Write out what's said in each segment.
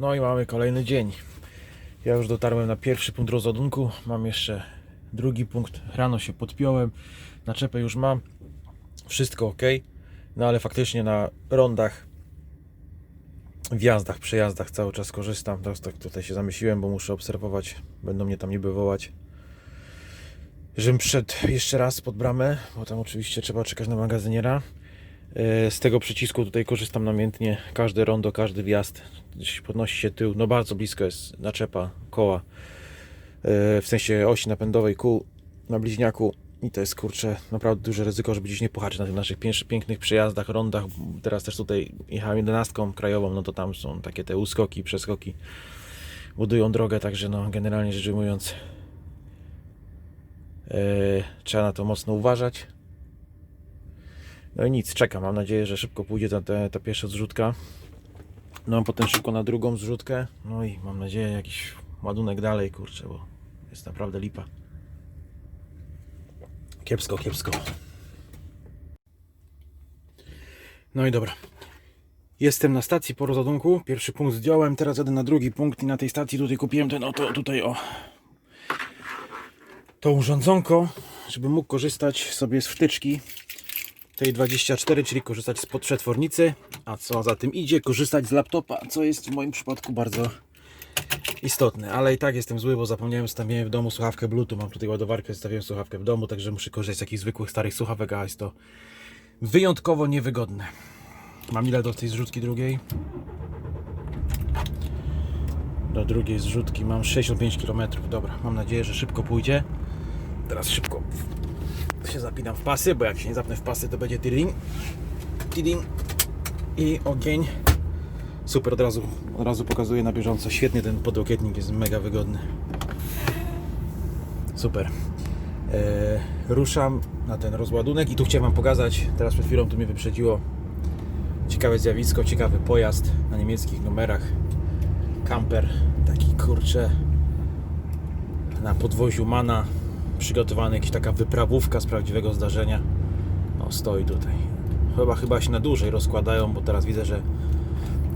No i mamy kolejny dzień. Ja już dotarłem na pierwszy punkt rozładunku. Mam jeszcze drugi punkt. Rano się podpiąłem. Naczepę już mam. Wszystko ok. No ale faktycznie na rondach, wjazdach, przejazdach cały czas korzystam. Teraz tak tutaj się zamyśliłem, bo muszę obserwować. Będą mnie tam niby wołać. Żebym wszedł jeszcze raz pod bramę, bo tam oczywiście trzeba czekać na magazyniera. E, Z tego przycisku tutaj korzystam namiętnie. Każde rondo, każdy wjazd. Podnosi się tył. No bardzo blisko jest naczepa koła. E, W sensie osi napędowej kół na bliźniaku. I to jest kurczę naprawdę duże ryzyko, żeby gdzieś nie pohaczyć na tych naszych pięknych, przejazdach, rondach. Teraz też tutaj jechałem jedenastką krajową, no to tam są takie te uskoki, przeskoki. Budują drogę, także no generalnie rzecz ujmując e, trzeba na to mocno uważać. No i nic, czekam. Mam nadzieję, że szybko pójdzie ta, ta, ta pierwsza zrzutka. No potem szybko na drugą zrzutkę. No i mam nadzieję jakiś ładunek dalej, kurczę, bo jest naprawdę lipa. Kiepsko, kiepsko. No i dobra. Jestem na stacji po rozładunku. Pierwszy punkt zdjąłem, teraz jadę na drugi punkt i na tej stacji tutaj kupiłem ten oto tutaj o to urządzonko, żeby mógł korzystać sobie z wtyczki tej 24, czyli korzystać z podprzetwornicy, a co za tym idzie, korzystać z laptopa, co jest w moim przypadku bardzo istotne, ale i tak jestem zły, bo zapomniałem, stawiłem w domu słuchawkę Bluetooth, mam tutaj ładowarkę, stawiłem słuchawkę w domu, także muszę korzystać z takich zwykłych starych słuchawek, a jest to wyjątkowo niewygodne. Mam ile do tej zrzutki drugiej? Do drugiej zrzutki mam 65 km. Dobra, mam nadzieję, że szybko pójdzie. Teraz szybko się zapinam w pasy, bo jak się nie zapnę w pasy, to będzie tiding, tiding i ogień. Super, od razu, od razu pokazuję na bieżąco. Świetnie ten podłokietnik jest mega wygodny. Super. Eee, ruszam na ten rozładunek i tu chciałem Wam pokazać, teraz przed chwilą tu mnie wyprzedziło ciekawe zjawisko, ciekawy pojazd na niemieckich numerach. Camper, taki kurcze na podwoziu Mana przygotowany, jakaś taka wyprawówka z prawdziwego zdarzenia. No, stoi tutaj. Chyba, chyba się na dłużej rozkładają, bo teraz widzę, że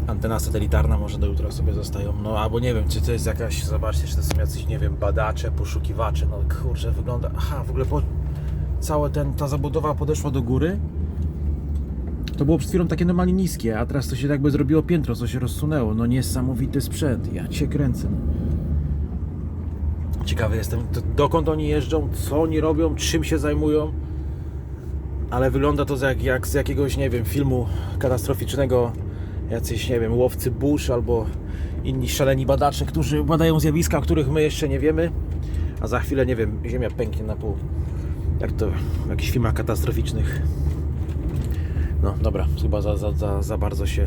antena satelitarna może do jutra sobie zostają. No, albo nie wiem, czy to jest jakaś, zobaczcie, czy to są jacyś, nie wiem, badacze, poszukiwacze. No, kurczę, wygląda. Aha, w ogóle po, cała ten, ta zabudowa podeszła do góry. To było przed chwilą takie normalnie niskie, a teraz to się jakby zrobiło piętro, co się rozsunęło. No niesamowity sprzęt, ja cię kręcę. Ciekawy jestem, dokąd oni jeżdżą, co oni robią, czym się zajmują. Ale wygląda to jak, jak z jakiegoś, nie wiem, filmu katastroficznego. Jacyś, nie wiem, łowcy burz albo inni szaleni badacze, którzy badają zjawiska, o których my jeszcze nie wiemy. A za chwilę, nie wiem, Ziemia pęknie na pół. Jak to w jakichś filmach katastroficznych. No dobra, chyba za, za, za, za bardzo się,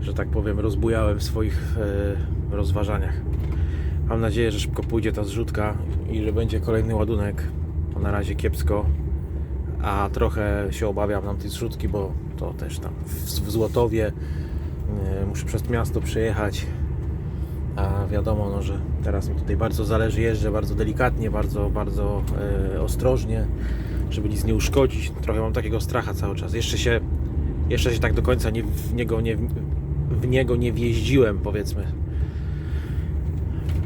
że tak powiem, rozbujałem w swoich e, rozważaniach. Mam nadzieję, że szybko pójdzie ta zrzutka i że będzie kolejny ładunek. To na razie kiepsko, a trochę się obawiam nam tej zrzutki, bo to też tam w, Złotowie e, muszę przez miasto przejechać. A wiadomo, no, że teraz mi tutaj bardzo zależy, jeżdżę bardzo delikatnie, bardzo, bardzo e, ostrożnie, żeby nic nie uszkodzić. Trochę mam takiego stracha cały czas. Jeszcze się, jeszcze się tak do końca nie, w, niego nie, w niego nie wjeździłem, powiedzmy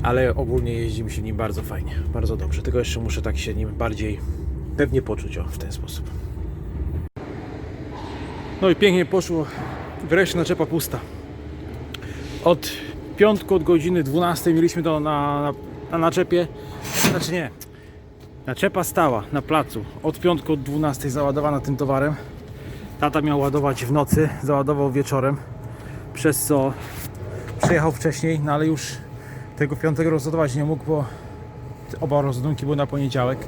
ale ogólnie jeździ mi się nim bardzo fajnie, bardzo dobrze. Tylko jeszcze muszę tak się nim bardziej pewnie poczuć o, w ten sposób. No i pięknie poszło. Wreszcie naczepa pusta. Od piątku, od godziny 12 mieliśmy to na, na, na naczepie. Znaczy nie. Naczepa stała na placu. Od piątku, od 12 załadowana tym towarem. Tata miał ładować w nocy, załadował wieczorem. Przez co przyjechał wcześniej, no ale już tego piątego rozładować nie mógł, bo oba rozładunki były na poniedziałek.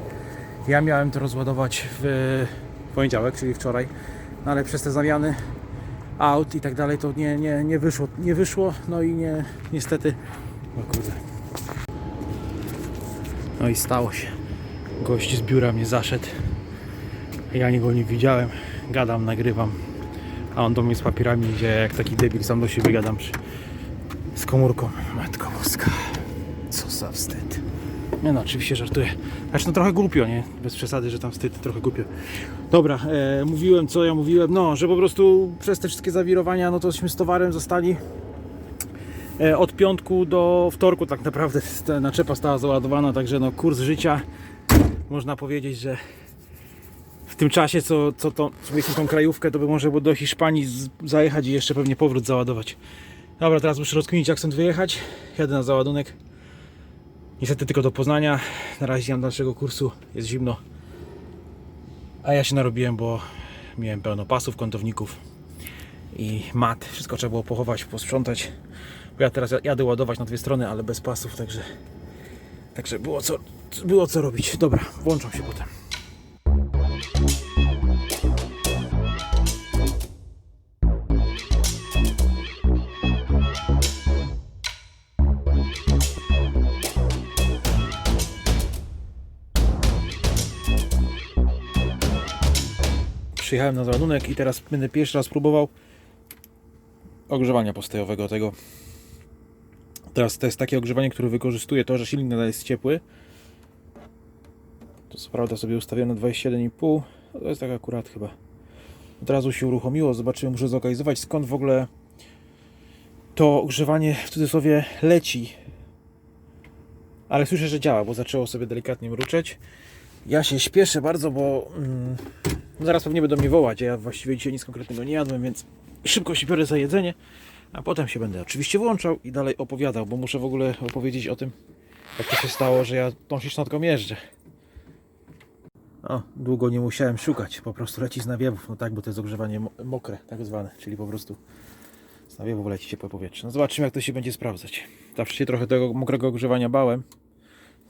Ja miałem to rozładować w poniedziałek, czyli wczoraj, no ale przez te zamiany aut i tak dalej to nie, nie, nie wyszło, nie wyszło, no i nie, niestety, o kurde. No i stało się. Gość z biura mnie zaszedł. Ja go nie widziałem. Gadam, nagrywam. A on do mnie z papierami idzie jak taki debil, sam do siebie gadam przy, z komórką. Matko boska. Co za wstyd. Nie no, oczywiście żartuję. Znaczy no trochę głupio, nie? Bez przesady, że tam wstyd, trochę głupio. Dobra, e, mówiłem co ja mówiłem. No, że po prostu przez te wszystkie zawirowania, no tośmy z towarem zostali E, Od piątku do wtorku tak naprawdę ta naczepa stała załadowana, także no kurs życia można powiedzieć, że w tym czasie co, co to, mieliśmy tą krajówkę, to by może było do Hiszpanii zajechać i jeszcze pewnie powrót załadować. Dobra, teraz muszę rozkminić jak stąd wyjechać. Jadę na załadunek. Niestety tylko do Poznania. Na razie nie mam dalszego kursu, jest zimno. A ja się narobiłem, bo miałem pełno pasów, kątowników i mat. Wszystko trzeba było pochować, posprzątać. Bo ja teraz jadę ładować na dwie strony, ale bez pasów, także, także było, co, było co robić. Dobra, włączam się potem. Przyjechałem na załadunek i teraz będę pierwszy raz próbował ogrzewania postojowego tego. Teraz to jest takie ogrzewanie, które wykorzystuje to, że silnik nadal jest ciepły. To co prawda sobie ustawiłem na 27,5. No To jest tak akurat chyba. Od razu się uruchomiło. Zobaczyłem, muszę zlokalizować skąd w ogóle to ogrzewanie w cudzysłowie leci. Ale słyszę, że działa, bo zaczęło sobie delikatnie mruczeć. Ja się śpieszę bardzo, bo mm, zaraz pewnie będą mnie wołać, a ja właściwie dzisiaj nic konkretnego nie jadłem, więc szybko się biorę za jedzenie, a potem się będę oczywiście włączał i dalej opowiadał, bo muszę w ogóle opowiedzieć o tym, jak to się stało, że ja tą ślicznotką jeżdżę. O, długo nie musiałem szukać, po prostu leci z nawiewów, no tak, bo to jest ogrzewanie mo- mokre, tak zwane, czyli po prostu z nawiewów leci ciepłe powietrze. No zobaczymy, jak to się będzie sprawdzać. Zawsze się trochę tego mokrego ogrzewania bałem.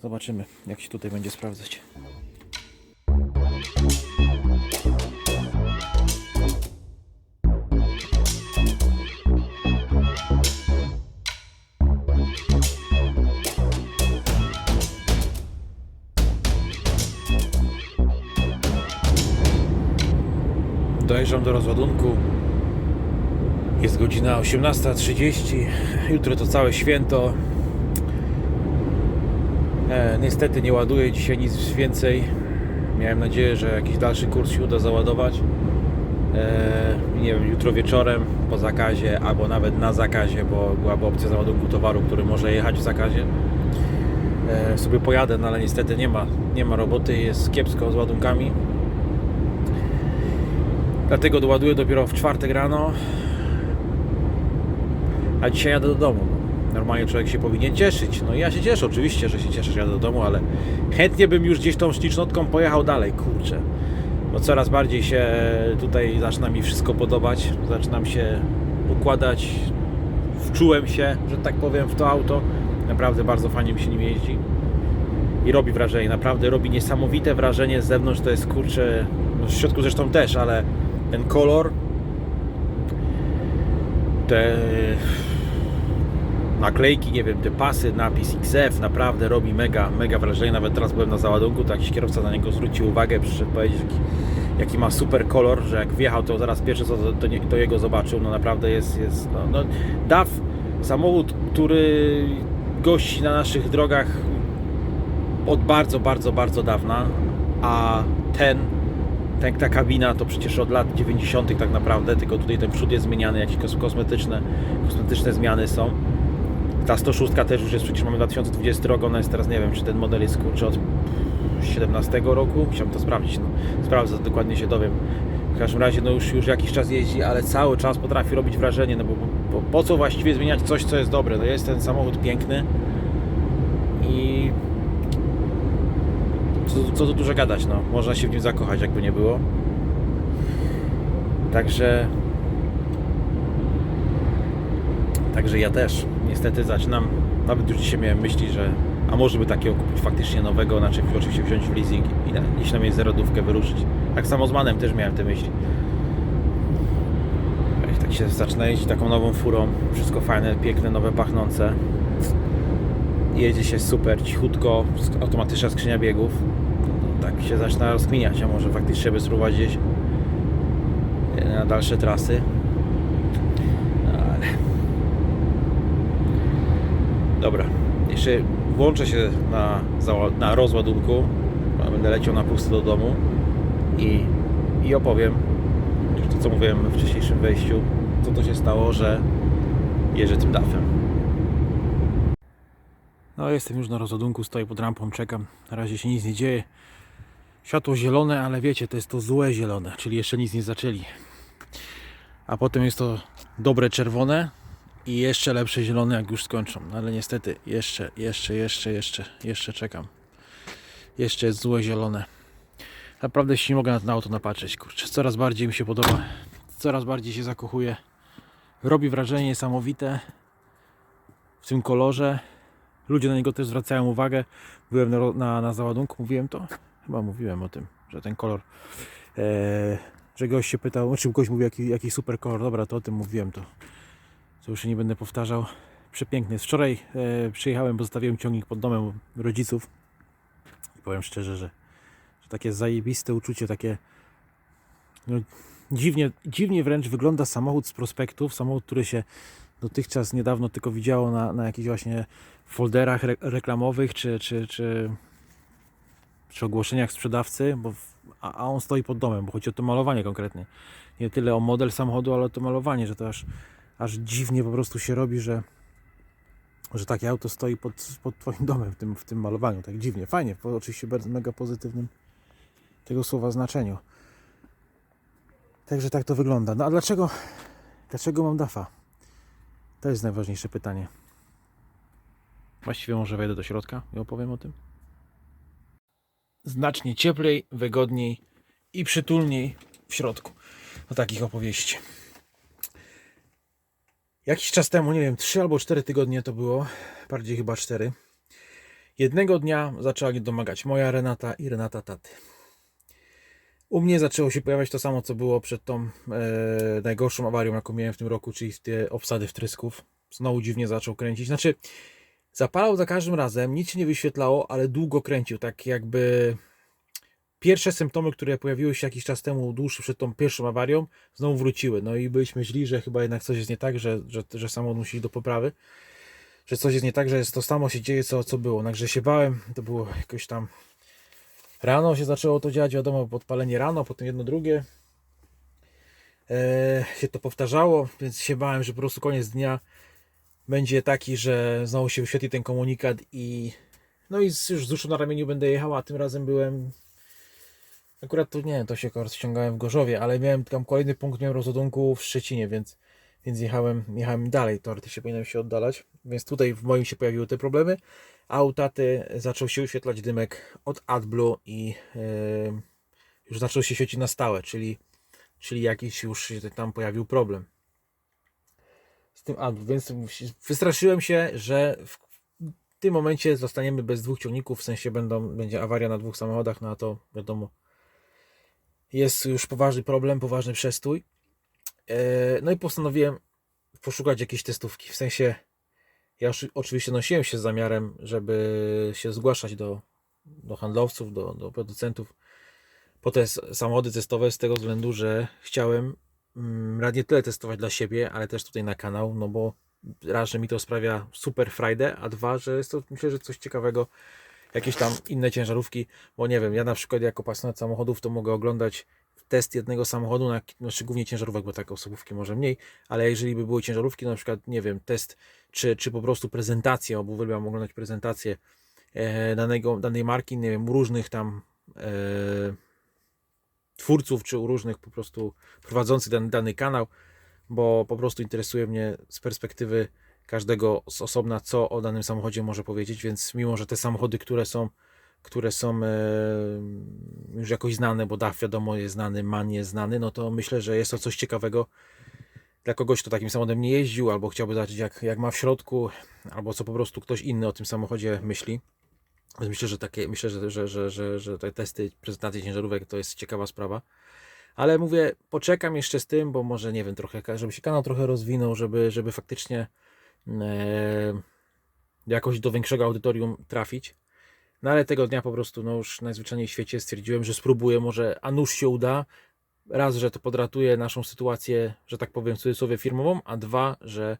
Zobaczymy, jak się tutaj będzie sprawdzać. Dojeżdżam do rozładunku. Jest godzina 18.30. Jutro to całe święto. E, niestety nie ładuję dzisiaj nic więcej. Miałem nadzieję, że jakiś dalszy kurs się uda załadować. E, nie wiem, jutro wieczorem po zakazie, albo nawet na zakazie, bo byłaby opcja załadunku towaru, który może jechać w zakazie. E, sobie pojadę, no ale niestety nie ma, nie ma roboty, jest kiepsko z ładunkami. Dlatego doładuję dopiero w czwartek rano. A dzisiaj jadę do domu. Normalnie człowiek się powinien cieszyć. No i ja się cieszę, oczywiście, że się cieszę, że jadę do domu, ale chętnie bym już gdzieś tą ślicznotką pojechał dalej, kurczę. Bo coraz bardziej się tutaj zaczyna mi wszystko podobać. Zaczynam się układać. Wczułem się, że tak powiem, w to auto. Naprawdę bardzo fajnie mi się nim jeździ. I robi wrażenie, naprawdę robi niesamowite wrażenie z zewnątrz. To jest kurczę, no w środku zresztą też, ale ten kolor, te naklejki, nie wiem, te pasy, napis XF naprawdę robi mega, mega wrażenie. Nawet teraz byłem na załadunku, to jakiś kierowca na niego zwrócił uwagę, przyszedł powiedzieć, jaki, jaki ma super kolor, że jak wjechał, to zaraz pierwsze co to, to, to jego zobaczył. No naprawdę jest, jest no, no, DAF, samochód, który gości na naszych drogach od bardzo, bardzo, bardzo dawna, a ten tak, ta kabina to przecież od lat 90. tak naprawdę, tylko tutaj ten przód jest zmieniany, jakieś kos- kosmetyczne, kosmetyczne zmiany są. Ta 106 też już jest, przecież mamy 2020 rok, ona jest teraz, nie wiem, czy ten model jest kurczę od 17 roku, musiałem to sprawdzić, no. sprawdzę, dokładnie się dowiem. W każdym razie, no już, już jakiś czas jeździ, ale cały czas potrafi robić wrażenie, no bo, bo po co właściwie zmieniać coś, co jest dobre? No jest ten samochód piękny i co, co tu dużo gadać, no. Można się w nim zakochać, jakby nie było. Także. Także ja też niestety zaczynam. Nawet już dzisiaj miałem myśli, że. A może by takiego kupić faktycznie nowego, znaczy oczywiście wziąć w leasing i na, iść na mieć zerodówkę wyruszyć. Tak samo z Manem też miałem te myśli. Jak tak się zaczyna jeździć taką nową furą, wszystko fajne, piękne, nowe, pachnące jedzie się super, cichutko, automatyczna skrzynia biegów. Się zaczyna rozkminiać, a może faktycznie by spróbować gdzieś e, na dalsze trasy. Ale... Dobra, jeszcze włączę się na, na rozładunku, będę leciał na pusto do domu i, i opowiem, to co mówiłem we wcześniejszym wejściu, co to się stało, że jeżdżę tym dafem. No jestem już na rozładunku, stoję pod rampą, czekam. Na razie się nic nie dzieje. Światło zielone, ale wiecie, to jest to złe zielone, czyli jeszcze nic nie zaczęli. A potem jest to dobre czerwone i jeszcze lepsze zielone, jak już skończą. No ale niestety, jeszcze, jeszcze, jeszcze, jeszcze, jeszcze czekam. Jeszcze jest złe zielone. Naprawdę się nie mogę na to auto napatrzeć, kurczę. Coraz bardziej mi się podoba. Coraz bardziej się zakochuję. Robi wrażenie niesamowite w tym kolorze. Ludzie na niego też zwracają uwagę. Byłem na, na, na załadunku, mówiłem to? Chyba mówiłem o tym, że ten kolor. E, że gość się pytał, czy gość mówił jaki, jaki super kolor. Dobra, to o tym mówiłem, to, to już nie będę powtarzał. Przepiękny jest. Wczoraj e, przyjechałem, bo zostawiłem ciągnik pod domem rodziców. I powiem szczerze, że, że takie zajebiste uczucie, takie no, dziwnie, dziwnie wręcz wygląda samochód z prospektów, samochód, który się dotychczas niedawno tylko widziało na, na jakichś właśnie folderach re reklamowych czy, czy, czy, czy ogłoszeniach sprzedawcy, bo w, a, a on stoi pod domem, bo chodzi o to malowanie konkretnie. Nie tyle o model samochodu, ale o to malowanie, że to aż, aż dziwnie po prostu się robi, że, że takie auto stoi pod, pod Twoim domem w tym, w tym malowaniu. Tak dziwnie, fajnie, po, oczywiście bardzo mega pozytywnym tego słowa znaczeniu. Także tak to wygląda. No a dlaczego, dlaczego mam DAFA? To jest najważniejsze pytanie. Właściwie może wejdę do środka i opowiem o tym. Znacznie cieplej, wygodniej i przytulniej w środku. Do takich opowieści. Jakiś czas temu, nie wiem, 3 albo 4 tygodnie to było, bardziej chyba 4. Jednego dnia zaczęła domagać moja Renata i Renata taty. U mnie zaczęło się pojawiać to samo, co było przed tą e, najgorszą awarią, jaką miałem w tym roku, czyli te obsady wtrysków. Znowu dziwnie zaczął kręcić. Znaczy, zapalał za każdym razem, nic się nie wyświetlało, ale długo kręcił. Tak jakby pierwsze symptomy, które pojawiły się jakiś czas temu, dłuższy przed tą pierwszą awarią, znowu wróciły. No i byliśmy źli, że chyba jednak coś jest nie tak, że, że, że samochód musi iść do poprawy. Że coś jest nie tak, że jest to samo się dzieje, co, co było. Także się bałem, to było jakoś tam Rano się zaczęło to dziać, wiadomo, podpalenie rano, potem jedno drugie. E, się to powtarzało, więc się bałem, że po prostu koniec dnia będzie taki, że znowu się wyświetli ten komunikat i no i już z duszą na ramieniu będę jechał, a tym razem byłem akurat to nie, to się ściągałem w Gorzowie, ale miałem tam kolejny punkt miałem rozładunku w Szczecinie, więc, więc jechałem, jechałem dalej, teoretycznie powinienem się oddalać, więc tutaj w moim się pojawiły te problemy, a u taty zaczął się wyświetlać dymek od AdBlue i yy, już zaczął się świecić na stałe, czyli, czyli jakiś już tam pojawił problem z tym więc wystraszyłem się, że w tym momencie zostaniemy bez dwóch ciągników, w sensie będą, będzie awaria na dwóch samochodach, no a to wiadomo jest już poważny problem, poważny przestój. Yy, no i postanowiłem poszukać jakiejś testówki, w sensie ja oczywiście nosiłem się z zamiarem, żeby się zgłaszać do, do handlowców, do, do producentów po te samochody testowe z tego względu, że chciałem mm, raz nie tyle testować dla siebie, ale też tutaj na kanał, no bo raz, że mi to sprawia super frajdę, a dwa, że jest to myślę, że coś ciekawego, jakieś tam inne ciężarówki, bo nie wiem, ja na przykład jako pasjonat samochodów to mogę oglądać test jednego samochodu, na, znaczy głównie ciężarówek, bo tak osobówki może mniej, ale jeżeli by były ciężarówki, na przykład, nie wiem, test, czy, czy po prostu prezentację, bo uwielbiam oglądać prezentację e, danego, danej marki, nie wiem, różnych tam e, twórców, czy u różnych po prostu prowadzących dany, dany kanał, bo po prostu interesuje mnie z perspektywy każdego z osobna, co o danym samochodzie może powiedzieć, więc mimo, że te samochody, które są które są e, już jakoś znane, bo DAF wiadomo jest znany, MAN jest znany, no to myślę, że jest to coś ciekawego dla kogoś, kto takim samochodem nie jeździł, albo chciałby zobaczyć jak, jak ma w środku, albo co po prostu ktoś inny o tym samochodzie myśli. Myślę, że takie, myślę, że, że, że, że, że te testy, prezentacje ciężarówek to jest ciekawa sprawa. Ale mówię, poczekam jeszcze z tym, bo może nie wiem, trochę, żeby się kanał trochę rozwinął, żeby, żeby faktycznie e, jakoś do większego audytorium trafić. No ale tego dnia po prostu, no już najzwyczajniej w świecie stwierdziłem, że spróbuję, może a nuż się uda. Raz, że to podratuje naszą sytuację, że tak powiem w cudzysłowie firmową, a dwa, że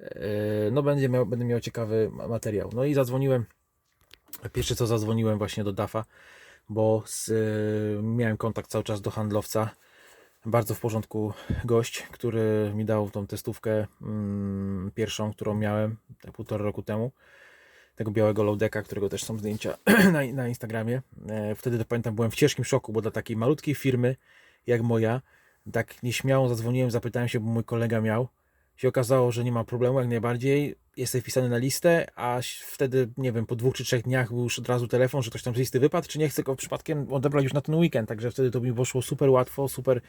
e, no będzie miał, będę miał ciekawy ma- materiał. No i zadzwoniłem, pierwsze co zadzwoniłem właśnie do DAFA, bo z, e, miałem kontakt cały czas do handlowca. Bardzo w porządku gość, który mi dał tą testówkę mm, pierwszą, którą miałem tak półtora roku temu tego białego loadeka, którego też są zdjęcia na, na Instagramie. E, wtedy to pamiętam, byłem w ciężkim szoku, bo dla takiej malutkiej firmy jak moja, tak nieśmiało zadzwoniłem, zapytałem się, bo mój kolega miał. Się okazało, że nie ma problemu, jak najbardziej. Jesteś wpisany na listę, a wtedy, nie wiem, po dwóch czy trzech dniach był już od razu telefon, że ktoś tam z listy wypadł, czy nie chce go przypadkiem odebrać już na ten weekend. Także wtedy to mi poszło super łatwo, super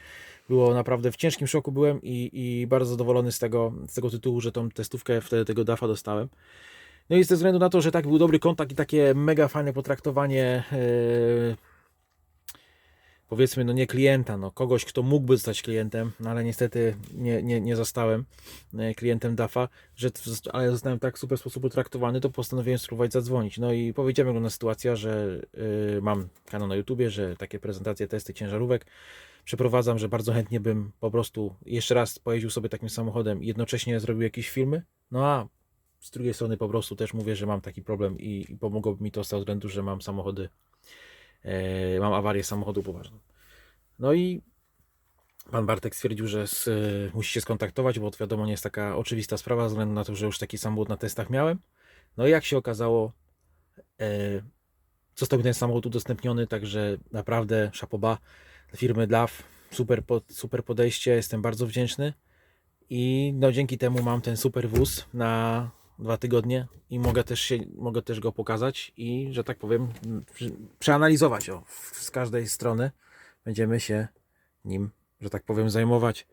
było naprawdę w ciężkim szoku byłem i, i bardzo zadowolony z tego, z tego tytułu, że tą testówkę wtedy tego DAFA dostałem. No i ze względu na to, że tak był dobry kontakt i takie mega fajne potraktowanie yy, powiedzmy, no nie klienta, no kogoś, kto mógłby zostać klientem, no ale niestety nie, nie, nie zostałem e, klientem DAFA, że, ale zostałem w tak super sposób potraktowany, to postanowiłem spróbować zadzwonić. No i powiedziałem, wygląda sytuacja, że y, mam kanał na YouTubie, że takie prezentacje, testy ciężarówek przeprowadzam, że bardzo chętnie bym po prostu jeszcze raz pojeździł sobie takim samochodem i jednocześnie zrobił jakieś filmy. No a z drugiej strony po prostu też mówię, że mam taki problem i, i pomogłoby mi to z tego względu, że mam samochody mam awarię samochodu poważną. No i pan Bartek stwierdził, że z, e, musi się skontaktować, bo wiadomo nie jest taka oczywista sprawa, ze względu na to, że już taki samochód na testach miałem. No i jak się okazało, e, został mi ten samochód udostępniony, także naprawdę szapoba firmy DLAW, super, super podejście, jestem bardzo wdzięczny. I no dzięki temu mam ten super wóz na dwa tygodnie i mogę też, się, mogę też go pokazać i, że tak powiem, przeanalizować o, z każdej strony. Będziemy się nim, że tak powiem, zajmować.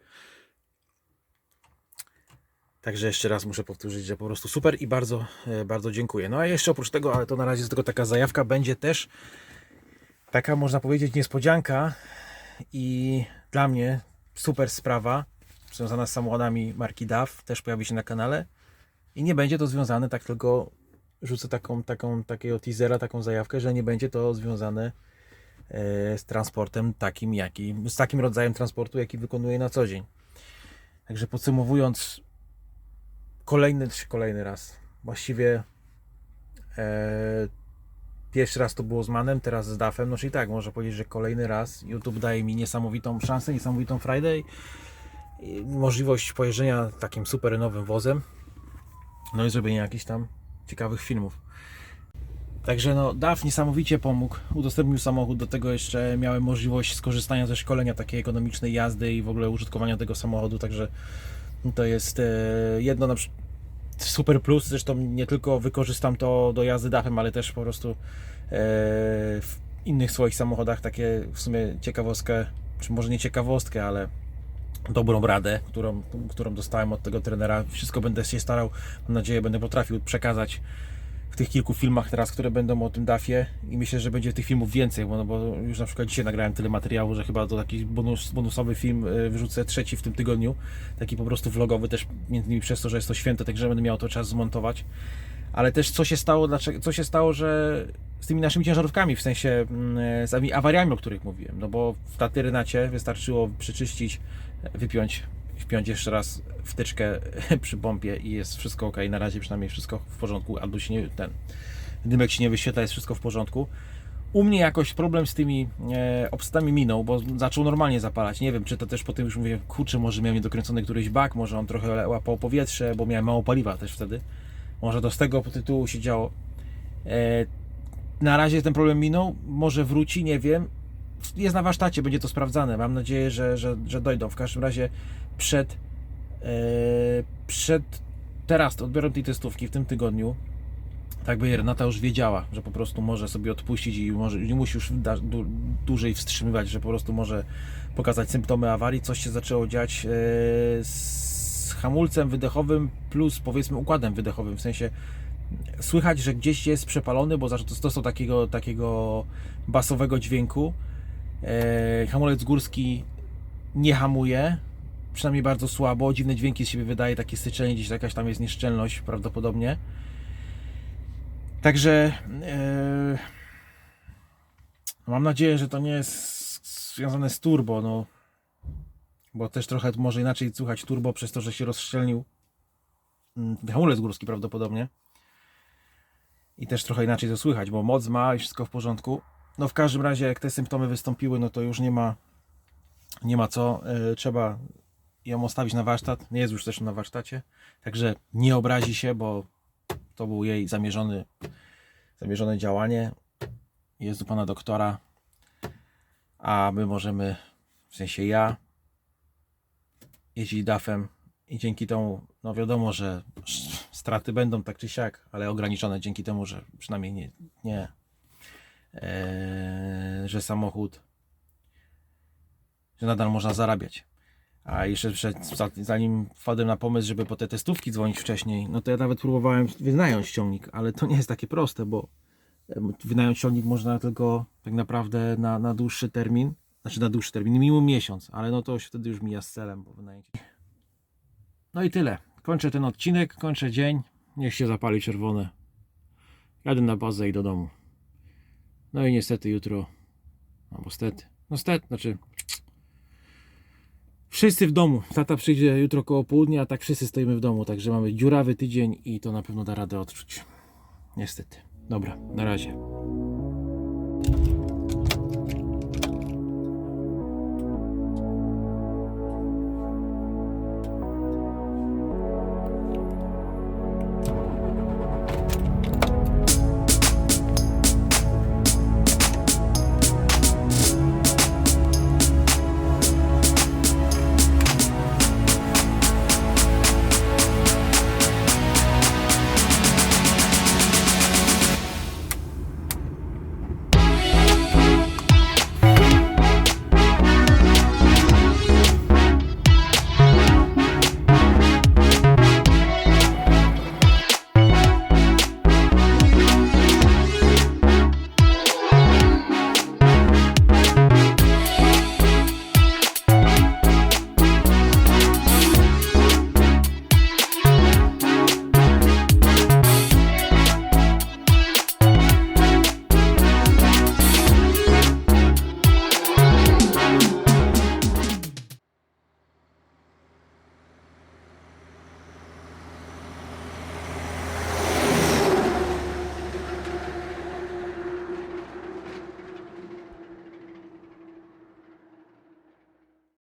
Także jeszcze raz muszę powtórzyć, że po prostu super i bardzo, e, bardzo dziękuję. No a jeszcze oprócz tego, ale to na razie jest tylko taka zajawka, będzie też taka, można powiedzieć, niespodzianka i dla mnie super sprawa związana z samochodami marki DAF też pojawi się na kanale. I nie będzie to związane, tak tylko rzucę taką, taką, takiego teasera, taką zajawkę, że nie będzie to związane e, z transportem takim, jaki, z takim rodzajem transportu, jaki wykonuję na co dzień. Także podsumowując, kolejny, kolejny raz, właściwie e, pierwszy raz to było z Manem, teraz z DAF-em, no czyli tak, można powiedzieć, że kolejny raz YouTube daje mi niesamowitą szansę, niesamowitą Friday, możliwość pojeżdżenia takim super nowym wozem, no i zrobienie jakichś tam ciekawych filmów. Także no, DAF niesamowicie pomógł, udostępnił samochód, do tego jeszcze miałem możliwość skorzystania ze szkolenia takiej ekonomicznej jazdy i w ogóle użytkowania tego samochodu, także to jest e, jedno na super plus, zresztą nie tylko wykorzystam to do jazdy DAF-em, ale też po prostu e, w innych swoich samochodach takie w sumie ciekawostkę, czy może nie ciekawostkę, ale dobrą radę, którą, którą dostałem od tego trenera. Wszystko będę się starał, mam nadzieję, będę potrafił przekazać w tych kilku filmach teraz, które będą o tym DAFie i myślę, że będzie tych filmów więcej, bo, no bo już na przykład dzisiaj nagrałem tyle materiału, że chyba to taki bonus, bonusowy film y, wyrzucę trzeci w tym tygodniu, taki po prostu vlogowy też między innymi przez to, że jest to święto, także będę miał to czas zmontować. Ale też co się stało, dlaczego, co się stało, że z tymi naszymi ciężarówkami, w sensie mm, z awariami, o których mówiłem, no bo w Tatyrynacie wystarczyło przeczyścić wypiąć, wpiąć jeszcze raz wtyczkę przy pompie i jest wszystko ok. Na razie przynajmniej wszystko w porządku, albo się nie, ten dymek się nie wyświetla, jest wszystko w porządku. U mnie jakoś problem z tymi e, obstami minął, bo zaczął normalnie zapalać. Nie wiem, czy to też po tym już mówię, kurczę, może miałem niedokręcony któryś bak, może on trochę łapał powietrze, bo miałem mało paliwa też wtedy. Może to z tego tytułu się działo. E, na razie ten problem minął, może wróci, nie wiem jest na warsztacie, będzie to sprawdzane. Mam nadzieję, że, że, że dojdą. W każdym razie przed, yy, przed teraz odbiorem tej testówki w tym tygodniu, tak by Renata już wiedziała, że po prostu może sobie odpuścić i może, nie musi już dłużej wstrzymywać, że po prostu może pokazać symptomy awarii. Coś się zaczęło dziać yy, z hamulcem wydechowym plus powiedzmy układem wydechowym, w sensie słychać, że gdzieś jest przepalony, bo to, to takiego, takiego basowego dźwięku. E, hamulec górski nie hamuje, przynajmniej bardzo słabo, dziwne dźwięki z siebie wydaje, takie syczenie, gdzieś jakaś tam jest nieszczelność prawdopodobnie. Także e, mam nadzieję, że to nie jest związane z turbo, no bo też trochę może inaczej słuchać turbo przez to, że się rozszczelnił mm, hamulec górski prawdopodobnie. I też trochę inaczej to słychać, bo moc ma i wszystko w porządku. No w każdym razie jak te symptomy wystąpiły, no to już nie ma nie ma co, yy, trzeba ją ostawić na warsztat, nie jest już też na warsztacie, także nie obrazi się, bo To był jej zamierzony, zamierzone działanie. Jest u pana doktora, a my możemy, w sensie ja, jeździć DAF-em i dzięki temu, no wiadomo, że straty będą tak czy siak, ale ograniczone dzięki temu, że przynajmniej nie, nie e, że samochód, że nadal można zarabiać. A jeszcze przed, za- zanim wpadłem na pomysł, żeby po te testówki dzwonić wcześniej, no to ja nawet próbowałem wynająć ciągnik, ale to nie jest takie proste, bo wynająć ciągnik można tylko tak naprawdę na, na dłuższy termin, znaczy na dłuższy termin, minimum miesiąc, ale no to się wtedy już mija z celem, bo wynajęcie. No i tyle. Kończę ten odcinek, kończę dzień. Niech się zapali czerwone. Jadę na bazę i do domu. No i niestety jutro, albo stety, no stety, znaczy wszyscy w domu. Tata przyjdzie jutro koło południa, a tak wszyscy stoimy w domu, także mamy dziurawy tydzień i to na pewno da radę odczuć. Niestety. Dobra, na razie.